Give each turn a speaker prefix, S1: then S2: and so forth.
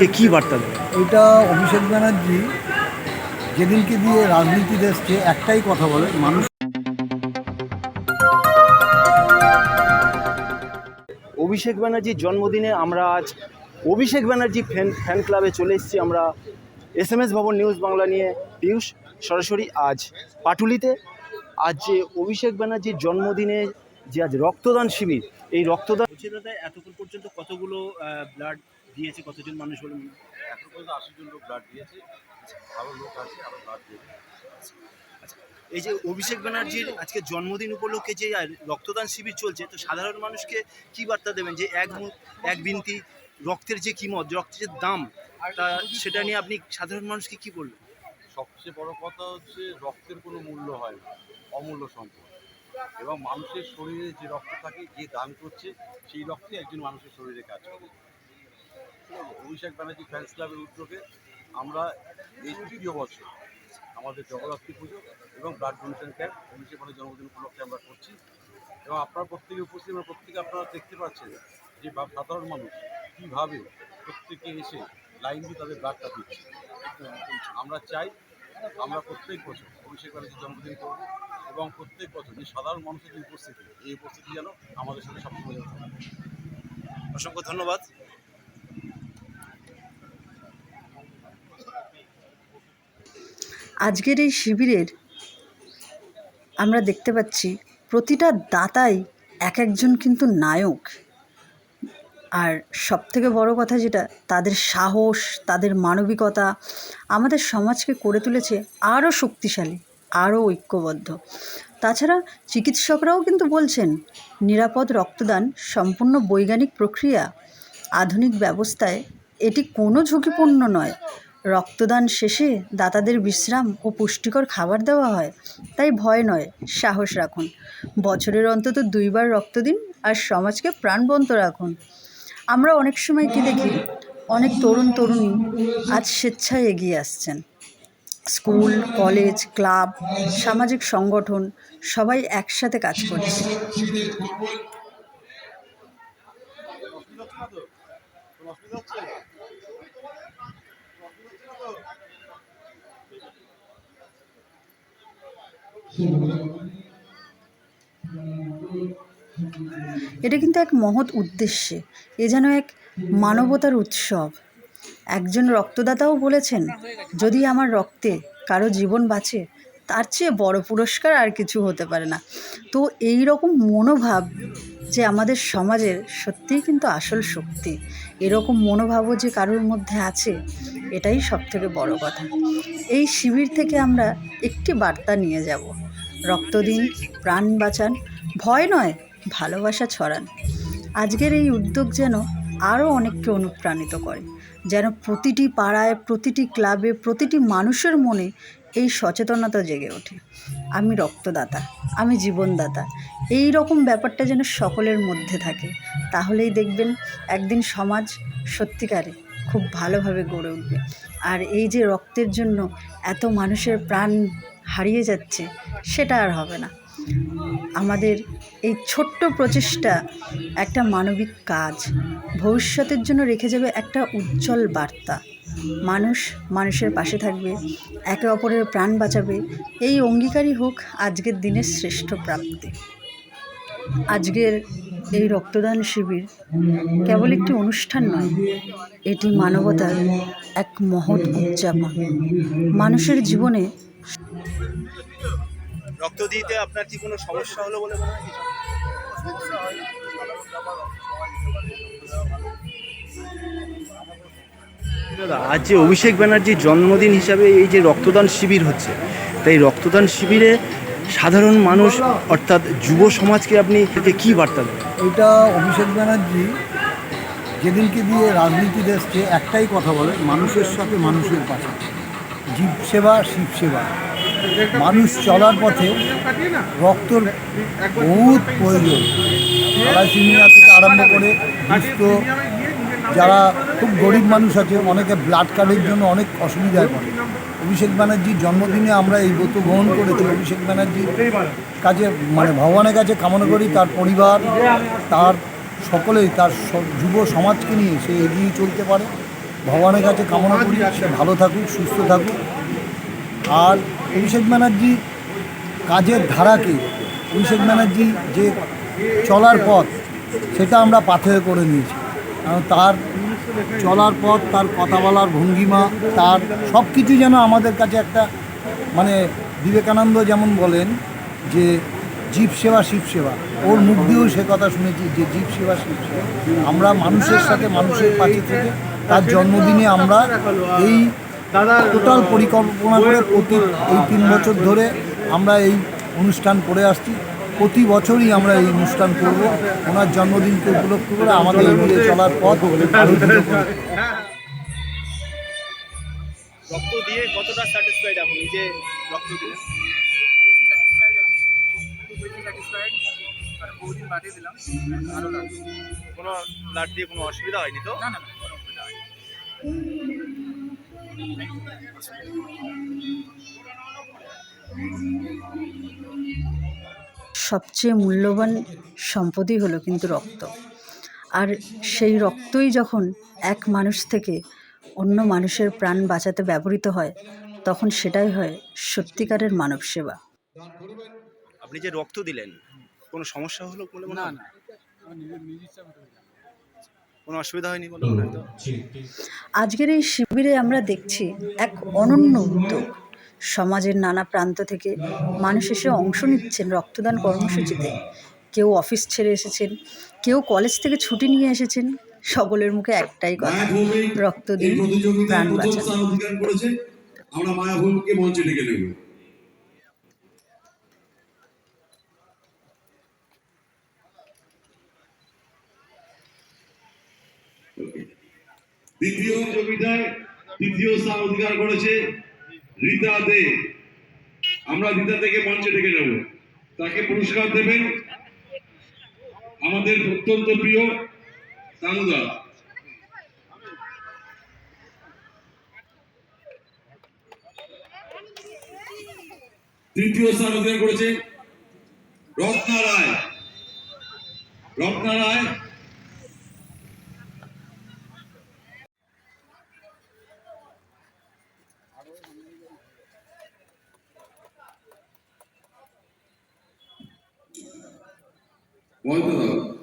S1: থেকে কি বার্তা দেবে
S2: এটা অভিষেক ব্যানার্জি যেদিনকে দিয়ে রাজনীতিতে এসছে একটাই কথা বলে মানুষ
S1: অভিষেক ব্যানার্জির জন্মদিনে আমরা আজ অভিষেক ব্যানার্জি ফ্যান ফ্যান ক্লাবে চলে এসেছি। আমরা এস এম এস ভবন নিউজ বাংলা নিয়ে পিয়ুষ সরাসরি আজ পাটুলিতে। আজ যে অভিষেক ব্যানার্জির জন্মদিনে যে আজ রক্তদান শিবির এই রক্তদান এতক্ষণ পর্যন্ত কতগুলো ব্লাড দিয়েছে কতজন মানুষ বলে মনে হয়?
S3: এখন পর্যন্ত আশি জন লোক ব্লাড দিয়েছে ভালো লোক আছে আরও ব্লাড দেবে
S1: এই যে অভিষেক ব্যানার্জির আজকে জন্মদিন উপলক্ষে যে রক্তদান শিবির চলছে তো সাধারণ মানুষকে কি বার্তা দেবেন যে এক এক বিনতি রক্তের যে কিমত রক্তের যে দাম তা সেটা নিয়ে আপনি সাধারণ মানুষকে কি বলবেন
S3: সবচেয়ে বড় কথা হচ্ছে রক্তের কোনো মূল্য হয় না অমূল্য সম্পদ এবং মানুষের শরীরে যে রক্ত থাকে যে দান করছে সেই রক্তই একজন মানুষের শরীরে কাজ করে? অভিষেক ব্যানার্জি ফ্যান্স ক্লাবের উদ্যোগে আমরা এই তৃতীয় বছর আমাদের জগদ্ধাত্রী পুজো এবং ব্লাড ডোনেশন ক্যাম্প অভিষেক ব্যানার্জির জন্মদিন উপলক্ষে আমরা করছি। এবং আপনারা প্রত্যেকে উপস্থিত, এবং প্রত্যেকে আপনারা দেখতে পাচ্ছেন যে সাধারণ মানুষ কীভাবে প্রত্যেকে এসে লাইন দিয়ে তাদের ব্লাডটা দিচ্ছে। আমরা চাই, আমরা প্রত্যেক বছর অভিষেক ব্যানার্জির জন্মদিন করব এবং প্রত্যেক বছর যে সাধারণ মানুষের যে উপস্থিতি, এই উপস্থিতি যেন আমাদের সাথে সবসময়
S1: অসংখ্য ধন্যবাদ।
S4: আজকের এই শিবিরের আমরা দেখতে পাচ্ছি প্রতিটা দাতাই এক একজন কিন্তু নায়ক। আর সব থেকে বড় কথা যেটা, তাদের সাহস, তাদের মানবিকতা আমাদের সমাজকে করে তুলেছে আরও শক্তিশালী, আরও ঐক্যবদ্ধ। তাছাড়া চিকিৎসকরাও কিন্তু বলছেন, নিরাপদ রক্তদান সম্পূর্ণ বৈজ্ঞানিক প্রক্রিয়া, আধুনিক ব্যবস্থায় এটি কোনো ঝুঁকিপূর্ণ নয়। রক্তদান শেষে দাতাদের বিশ্রাম ও পুষ্টিকর খাবার দেওয়া হয়। তাই ভয় নয়, সাহস রাখুন। বছরের অন্তত দুইবার রক্ত দিন আর সমাজকে প্রাণবন্ত রাখুন। আমরা অনেক সময় কি দেখি, অনেক তরুণ তরুণী আজ স্বেচ্ছায় এগিয়ে আসছেন। স্কুল, কলেজ, ক্লাব, সামাজিক সংগঠন সবাই একসাথে কাজ করছে। এটা কিন্তু এক মহৎ উদ্দেশ্যে। এ যেন এক মানবতার উৎসব। একজন রক্তদাতাও বলেছেন, যদি আমার রক্তে কারও জীবন বাঁচে, তার চেয়ে বড় পুরস্কার আর কিছু হতে পারে না। তো এই রকম মনোভাব যে আমাদের সমাজের সত্যিই কিন্তু আসল শক্তি। এরকম মনোভাবও যে কারোর মধ্যে আছে, এটাই সব থেকে বড় কথা। এই শিবির থেকে আমরা একটি বার্তা নিয়ে যাব। রক্ত দিন, প্রাণ বাঁচান, ভয় নয়, ভালোবাসা ছড়ান। আজকের এই উদ্যোগ যেন আরও অনেককে অনুপ্রাণিত করে, যেন প্রতিটি পাড়ায়, প্রতিটি ক্লাবে, প্রতিটি মানুষের মনে এই সচেতনতা জেগে ওঠে। আমি রক্তদাতা, আমি জীবনদাতা, এই রকম ব্যাপারটা যেন সকলের মধ্যে থাকে। তাহলেই দেখবেন একদিন সমাজ সত্যিকারে খুব ভালোভাবে গড়ে উঠবে। আর এই যে রক্তের জন্য এত মানুষের প্রাণ হারিয়ে যাচ্ছে, সেটা আর হবে না। আমাদের এই ছোট্ট প্রচেষ্টা একটা মানবিক কাজ। ভবিষ্যতের জন্য রেখে যাবে একটা উজ্জ্বল বার্তা। মানুষ মানুষের পাশে থাকবে, একে অপরের প্রাণ বাঁচাবে। এই অঙ্গীকারই হোক আজকের দিনের শ্রেষ্ঠ প্রাপ্তি। আজকের এই রক্তদান শিবির কেবল একটি অনুষ্ঠান নয়, এটি মানবতার এক মহৎ উদযাপন। মানুষের জীবনে
S1: রক্ত দিতে আপনার কি কোনো সমস্যা হলো বলে মনে হয়? দাদা আজ যে অভিষেক ব্যানার্জির জন্মদিন হিসাবে এই যে রক্তদান শিবির হচ্ছে তাই রক্তদান শিবিরে সাধারণ মানুষ অর্থাৎ যুব সমাজকে আপনি থেকে কি বার্তা দেবেন?
S2: এটা অভিষেক ব্যানার্জি যেদিনকে দিয়ে রাজনীতিতে এসছে একটাই কথা বলে মানুষের সাথে মানুষের পাশে। জীব সেবা শিব সেবা মানুষ চলার পথে রক্তর বহুত প্রয়োজন। থ্যালাসিমিয়া থেকে আরম্ভ করে দুস্থ যারা খুব গরিব মানুষ আছে, অনেকে ব্লাড কার্ডের জন্য অনেক অসুবিধায় পড়ে। অভিষেক ব্যানার্জির জন্মদিনে আমরা এই ব্রত গ্রহণ করেছি। অভিষেক ব্যানার্জির কাছে মানে ভগবানের কাছে কামনা করি, তার পরিবার, তার সকলেই, তার যুব সমাজকে নিয়ে সে এগিয়ে চলতে পারে। ভগবানের কাছে কামনা করি, সে ভালো থাকুক, সুস্থ থাকুক। আর অভিষেক ব্যানার্জি কাজের ধারাকে, অভিষেক ব্যানার্জি যে চলার পথ, সেটা আমরা পাথেয় করে নিয়েছি। কারণ তার চলার পথ, তার কথা বলার ভঙ্গিমা, তার সব কিছু যেন আমাদের কাছে একটা মানে বিবেকানন্দ যেমন বলেন যে জীব সেবা, শিব সেবা। ওর মুখ দিয়েও সে কথা শুনেছি যে জীব সেবা, শিব সেবা। আমরা মানুষের সাথে মানুষের পাশে থেকে তার জন্মদিনে আমরা এই টোটাল পরিকল্পনা করে প্রতি এই তিন বছর ধরে আমরা এই অনুষ্ঠান করে আসছি। প্রতি বছরই আমরা এই অনুষ্ঠান করব। ওনার জন্মদিনকে উপলক্ষ করে আমাদের এগিয়ে চলার পথ
S1: রক্ত দিয়ে কতটা স্যাটিসফাইড আপনি? যে রক্ত দিলেন কোনো ব্লাড দিয়ে কোনো অসুবিধা হয়নি তো?
S4: সবচেয়ে মূল্যবান সম্পদই হলো কিন্তু রক্ত। আর সেই রক্তই যখন এক মানুষ থেকে অন্য মানুষের প্রাণ বাঁচাতে ব্যবহৃত হয় তখন সেটাই হয় সত্যিকারের মানব সেবা।
S1: আপনি যে রক্ত দিলেন কোনো সমস্যা হলো বলে মনে হয়? কোনো অসুবিধা হয়নি বলে মনে হয়
S4: আজকের এই শিবিরে আমরা দেখছি এক অনন্য উদ্যোগ। সমাজের নানা প্রান্ত থেকে মানুষ এসে অংশ নিচ্ছেন রক্তদান কর্মসূচিতে। কেউ অফিস ছেড়ে এসেছেন কেউ কলেজ থেকে ছুটি নিয়ে এসেছেন সকলের মুখে একটাই কথা রক্ত দিন প্রাণ বাঁচান।
S3: আমরা মায়াভূমকে মঞ্চে ডেকে নেব। দ্বিতীয় প্রতিযোগিতায় তৃতীয় স্থান অধিকার করেছে রীতা দে। আমরা রীতা থেকে মঞ্চে ডেকে নেব। তাকে পুরস্কার দেবেন আমাদের অত্যন্ত প্রিয় তানুদা। তৃতীয় স্থান অধিকার করেছে রত্না রায়। রত্না রায় 我呢？